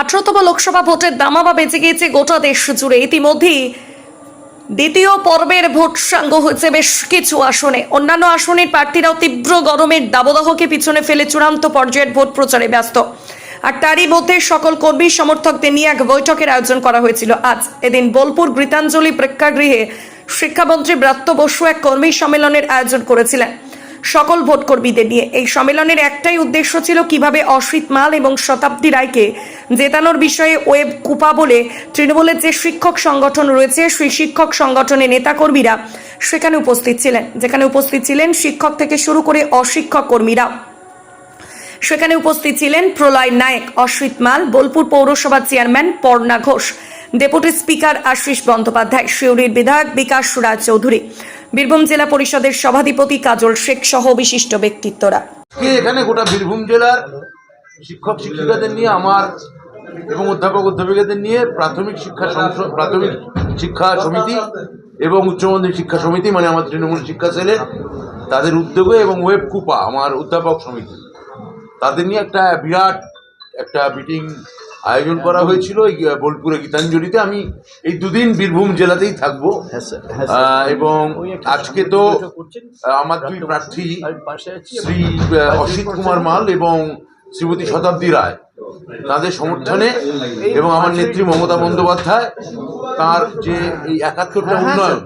আঠারোতম লোকসভা ভোটের দামাবা বেঁচে গিয়েছে গোটা দেশ জুড়ে। ইতিমধ্যেই দ্বিতীয় পর্বের ভোট সাঙ্গ হয়েছে বেশ কিছু আসনে। অন্যান্য আসনের প্রার্থীরাও তীব্র গরমের দাবদাহকে পিছনে ফেলে চূড়ান্ত পর্যায়ের ভোট প্রচারে ব্যস্ত। আর তারই মধ্যে সকল কর্মী সমর্থকদের নিয়ে এক বৈঠকের আয়োজন করা হয়েছিল। আজ এদিন বোলপুর গীতাঞ্জলি প্রেক্ষাগৃহে শিক্ষামন্ত্রী ব্রাত্য বসু এক কর্মী সম্মেলনের আয়োজন করেছিলেন। সকল ভোটকর্মীদের নিয়ে। এই সম্মেলনের একটাই উদ্দেশ্য ছিল কীভাবে অসিত মাল এবং শতাব্দী রায়কে জেতানোর বিষয়ে ওয়েব কুপা বলে তৃণমূলের যে শিক্ষক সংগঠন রয়েছে, সেই শিক্ষক সংগঠনের নেতাকর্মীরা সেখানে উপস্থিত ছিলেন। যেখানে উপস্থিত ছিলেন শিক্ষক থেকে শুরু করে অশিক্ষক কর্মীরা। সেখানে উপস্থিত ছিলেন প্রলয় নায়েক অশ্বিত মাল, বোলপুর পৌরসভার chairman Parna Ghosh, deputy speaker Ashis Bandyopadhyay শিউরির বিধায়ক বিকাশ সুরাজ চৌধুরী, বীরভূম জেলা পরিষদের সভাধিপতি কাজল শেখ সহ বিশিষ্ট ব্যক্তিত্বরা। এখানে গোটা বীরভূম জেলার শিক্ষক শিক্ষিকাদের নিয়ে আমার এবং অধ্যাপক অধ্যাপিকাদের নিয়ে প্রাথমিক শিক্ষা প্রাথমিক শিক্ষা সমিতি এবং উচ্চ মাধ্যমিক শিক্ষা সমিতি মানে আমার তৃণমূল শিক্ষা সেলের তাদের উদ্যোগে এবং ওয়েব কুপা আমার অধ্যাপক সমিতি। তাদের নিয়ে একটা বিরাট একটা মিটিং আয়োজন করা হয়েছিল বোলপুরে গীতাঞ্জলিতে। আমি এই দুদিন বীরভূম জেলাতেই থাকব। আহ, এবং আজকে তো আমার দুই প্রার্থী শ্রী অসিত কুমার মাল এবং শ্রীমতী শতাব্দী রায় তাদের সমর্থনে এবং আমার নেত্রী মমতা বন্দ্যোপাধ্যায় তার যে এই একাত্তরটা উন্নয়ন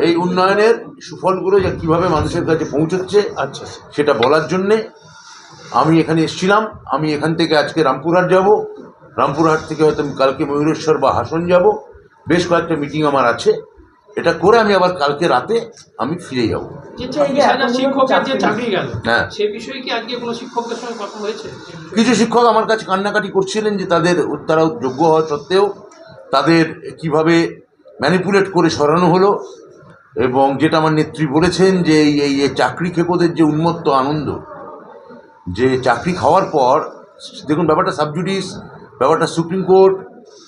এই উন্নয়নের সুফলগুলো যে কীভাবে মানুষের কাছে পৌঁছচ্ছে আচ্ছা সেটা বলার জন্যে আমি এখানে এসেছিলাম। আমি এখান থেকে আজকে রামপুরহাট যাব। রামপুরহাট থেকে হয়তো আমি কালকে ময়ূরেশ্বর বা হাসন যাব। বেশ কয়েকটা মিটিং আমার আছে। এটা করে আমি আবার কালকে রাতে আমি ফিরে যাব গেল হ্যাঁ। সে বিষয়ে কি আজকে কোনো শিক্ষকদের সঙ্গে কথা হয়েছে কিছু শিক্ষক আমার কাছে কান্নাকাটি করছিলেন যে তাদের তারা যোগ্য হওয়া সত্ত্বেও তাদের কীভাবে ম্যানিপুলেট করে সরানো হলো এবং যেটা আমার নেত্রী বলেছেন যে এই এই এই চাকরি খেকোদের যে উন্মত্ত আনন্দ যে চাকরি খাওয়ার পর দেখুন ব্যাপারটা সাবজুডিস ব্যাপারটা সুপ্রিম কোর্ট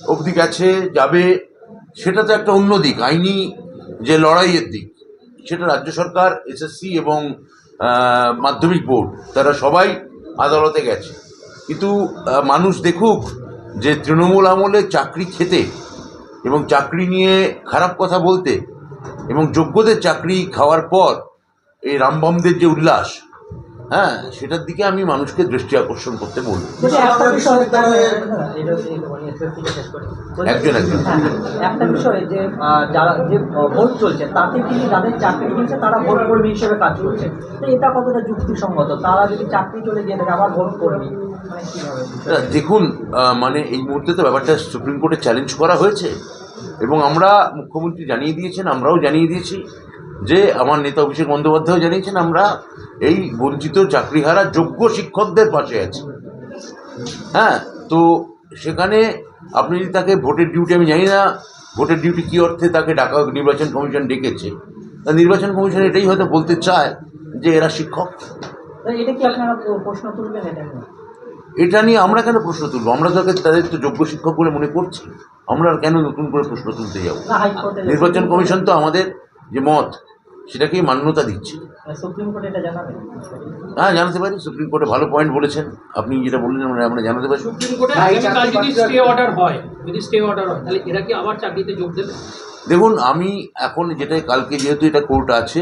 অবধি গেছে যাবে সেটা তো একটা অন্য দিক, আইনি যে লড়াইয়ের দিক। সেটা রাজ্য সরকার, এসএসসি এবং মাধ্যমিক বোর্ড, তারা সবাই আদালতে গেছে। কিন্তু মানুষ দেখুক যে তৃণমূল আমলে চাকরি খেতে এবং চাকরি নিয়ে খারাপ কথা বলতে এবং যোগ্যদের চাকরি খাওয়ার পর এই রামবমদের যে উল্লাস হ্যাঁ সেটার দিকে আমি মানুষকে দৃষ্টি আকর্ষণ করতে বলব বলছি একটা বিষয় একজন একজন। হ্যাঁ, একটা বিষয় যে যারা যে ভোট চলছে তাতে কিন্তু যাদের চাকরি তারা ভোট কর্মী হিসেবে কাজ করছে। তো এটা কতটা যুক্তিসঙ্গত? তারা যদি চাকরি চলে গিয়ে থাকে আবার ভোট কর্মী? মানে দেখুন মানে এই মুহূর্তে তো ব্যাপারটা সুপ্রিম কোর্টে চ্যালেঞ্জ করা হয়েছে। এবং আমরা মুখ্যমন্ত্রী জানিয়ে দিয়েছেন আমরাও জানিয়ে দিয়েছি। যে আমার নেতা অভিষেক বন্দ্যোপাধ্যায় জানিয়েছেন আমরা এই বঞ্চিত চাকরিহারা যোগ্য শিক্ষকদের পাশে আছি। হ্যাঁ তো সেখানে আপনি যদি তাকে ভোটের ডিউটি আমি জানি না ভোটের ডিউটি কী অর্থে তাকে ডাকা নির্বাচন কমিশন ডেকেছে। তা নির্বাচন কমিশন এটাই হয়তো বলতে চায় যে এরা শিক্ষক। এটা নিয়ে? আমরা কেন প্রশ্ন তুলবো? আমরা তাকে তাদের তো যোগ্য শিক্ষক বলে মনে করছি। আমরা আর কেন নতুন করে প্রশ্ন তুলতে যাব? নির্বাচন কমিশন তো আমাদের যে মত সেটাকেই মান্যতা দিচ্ছে। সুপ্রিম কোর্টে এটা জানাবেন হ্যাঁ জানাতে পারি। সুপ্রিম কোর্টে ভালো পয়েন্ট বলেছেন। আপনি যেটা বললেন আমরা আমরা জানাতে পারি। সুপ্রিম কোর্টে আগামীকাল যদি স্টে অর্ডার হয় যদি স্টে অর্ডার হয় তাহলে এরা কি আবার চাকরিতে যোগ দেবে? দেখুন আমি এখন যেটা কালকে যেহেতু এটা কোর্ট আছে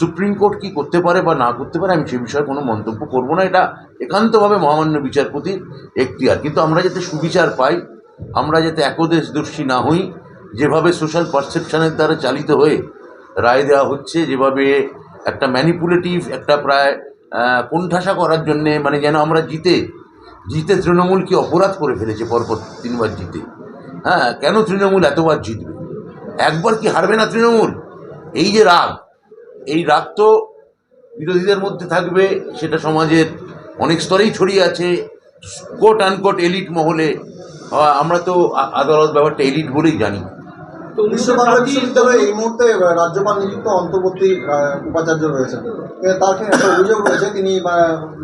সুপ্রিম কোর্ট কি করতে পারে বা না করতে পারে আমি সে বিষয়ে কোনো মন্তব্য করব না। এটা একান্তভাবে মহামান্য বিচারপতির এখতিয়ার কিন্তু আমরা যাতে সুবিচার পাই আমরা যাতে একদেশ দোষী না হই যেভাবে সোশ্যাল পারসেপশনের দ্বারা চালিত হয়ে রায় দেওয়া হচ্ছে যেভাবে একটা ম্যানিপুলেটিভ একটা প্রায় কোণঠাসা করার জন্যে মানে যেন আমরা জিতে জিতে তৃণমূল কি অপরাধ করে ফেলেছে পরপর তিনবার জিতে। হ্যাঁ কেন তৃণমূল এতবার জিতবে? একবার কি হারবে না তৃণমূল? এই যে রাগ, এই রাগ তো বিরোধীদের মধ্যে থাকবে, সেটা সমাজের অনেক স্তরেই ছড়িয়ে আছে। কোট আনকোট এলিট মহলে আমরা তো আদালত ব্যাপারটা এলিট বলেই জানি। বিশ্ব বাংলা বিশ্ববিদ্যালয়ে এই মুহূর্তে রাজ্যপাল নিযুক্ত অন্তর্বর্তী উপাচার্য রয়েছেন। এ, একটা অভিযোগ রয়েছে তিনি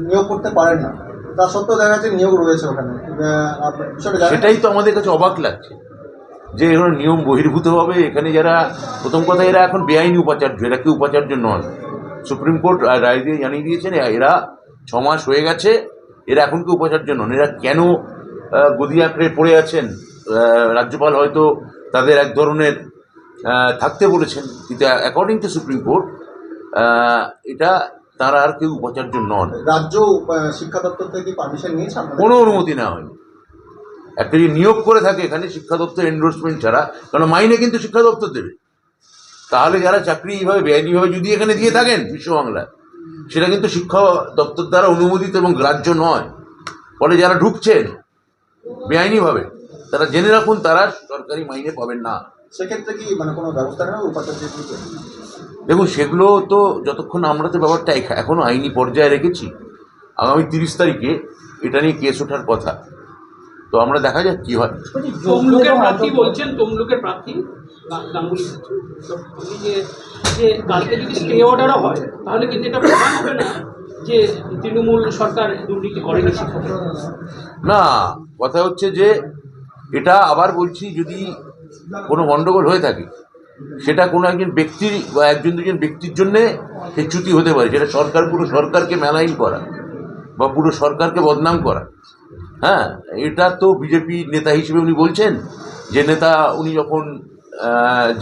নিয়োগ করতে পারেন না। তা সত্ত্বেও দেখা যাচ্ছে নিয়োগ রয়েছে ওখানে? সেটাই তো আমাদের কাছে অবাক লাগছে। যে এগুলো নিয়ম বহির্ভূতভাবে এখানে যারা প্রথম কথা এরা এখন বেআইনি উপাচার্য এরা কি উপাচার্য নয় সুপ্রিম কোর্ট রায় দিয়ে জানিয়ে দিয়েছেন এরা ছ মাস হয়ে গেছে এরা এখন কি উপাচার্য নন। এরা কেন আহ, গদি আঁকড়ে পড়ে আছেন? রাজ্যপাল হয়তো তাদের এক ধরনের থাকতে বলেছেন। কিন্তু অ্যাকর্ডিং টু সুপ্রিম কোর্ট এটা তারা আর কেউ উপাচার্য নন। রাজ্য শিক্ষা দপ্তর থেকে পারমিশন নিয়েছে কোনো অনুমতি নেওয়া হয়নি। একটা যে নিয়োগ করে থাকে এখানে শিক্ষা দপ্তর এন্ডোর্সমেন্ট ছাড়া কারণ মাইনে কিন্তু শিক্ষা দপ্তর দেবে। তাহলে যারা চাকরি এইভাবে বেআইনিভাবে যদি এখানে দিয়ে থাকেন বিশ্ববাংলায় সেটা কিন্তু শিক্ষা দপ্তর দ্বারা অনুমোদিত এবং গ্রাহ্য নয়। ফলে যারা ঢুকছেন বেআইনিভাবে তারা জেনে রাখুন তারা সরকারি মাইনে পাবেন না। সেক্ষেত্রে কি মানে কোনো ব্যবস্থা নেওয়া উপাচার্য দেখুন সেগুলো তো যতক্ষণ আমরা তো ব্যাপারটা এখ- এখনও আইনি পর্যায়ে রেখেছি আগামী তিরিশ তারিখে এটা নিয়ে কেস ওঠার কথা। তো আমরা দেখা যাক কী হয়। তমলুকের প্রার্থী বলছেন তমলুকের প্রার্থী? যে যে কালকে যদি স্টে অর্ডারও হয় তাহলে কিন্তু এটা প্রমাণ হবে না যে তৃণমূল সরকার দুর্নীতি করেনি না কথা হচ্ছে যে এটা আবার বলছি, যদি কোনো গণ্ডগোল হয়ে থাকে, সেটা কোনো একজন ব্যক্তির বা একজন দুজন ব্যক্তির জন্যে সে চ্যুতি হতে পারে। সেটা সরকার, পুরো সরকারকে মেলাইন করা বা পুরো সরকারকে বদনাম করা। হ্যাঁ এটা তো বিজেপি নেতা হিসেবে উনি বলছেন, যে নেতা উনি যখন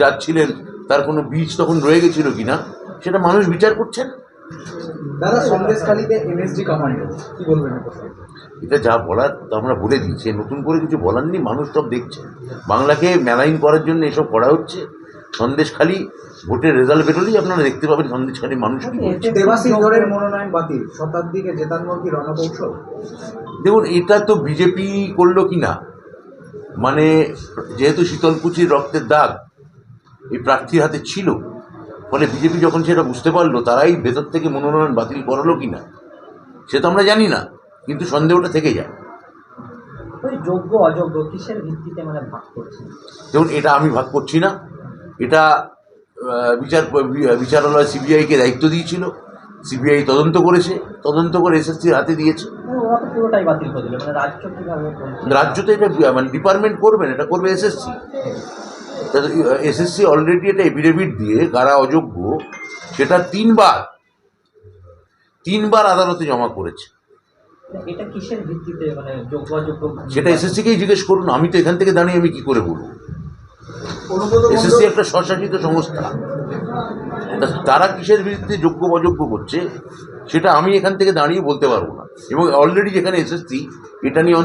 যাচ্ছিলেন, তার কোনো বীজ তখন রয়ে গেছিল কিনা, সেটা মানুষ বিচার করছেন। দাদা, সন্দেশখালীতে এমএসডি কমান্ডো কি বলবেন? এটা যা বলার তো আমরা বলে দিয়েছি। নতুন করে কিছু বলার নেই মানুষ সব দেখছে। বাংলাকে মেলাইন করার জন্য এসব করা হচ্ছে। সন্দেশখালি ভোটের রেজাল্ট বেরোলেই আপনারা দেখতে পাবেন সন্দেশখালী মানুষ কি মনোনয়ন বাতিল শতাব্দীকে জেতানোর কি রণকৌশল। দেখুন এটা তো বিজেপি করল কি না? মানে যেহেতু শীতলকুচির রক্তের দাগ এই প্রার্থীর হাতে ছিল ফলে বিজেপি যখন সেটা বুঝতে পারল তারাই ভেতর থেকে মনোনয়ন বাতিল করালো কি না? সে তো আমরা জানি না। কিন্তু সন্দেহটা থেকে যায়। যোগ্য অযোগ্য কিসের ভিত্তিতে মানে ভাগ করছে দেখুন এটা আমি ভাগ করছি না। এটা বিচার বিচারালয় সিবিআইকে দায়িত্ব দিয়েছিল। সিবিআই তদন্ত করেছে। তদন্ত করে এসএসসির হাতে দিয়েছে। মানে? রাজ্য তো এটা মানে ডিপার্টমেন্ট করবেন এটা করবে এসএসসি। এসএসসি অলরেডি এটা এফিডেভিট দিয়ে কারা অযোগ্য সেটা তিনবার তিনবার আদালতে জমা করেছে। এটা কিসের ভিত্তিতে মানে যোগ্য সেটা এসএসসিকেই জিজ্ঞেস করুন আমি তো এখান থেকে দাঁড়িয়ে আমি কি করে বলব? এসএসসি একটা স্বশাসিত সংস্থা। তারা কিসের বিরুদ্ধে যোগ্য অযোগ্য করছে সেটা আমি এখান থেকে দাঁড়িয়ে বলতে পারব না। এবং অলরেডি যেখানে এসএসসি এটা নিয়ে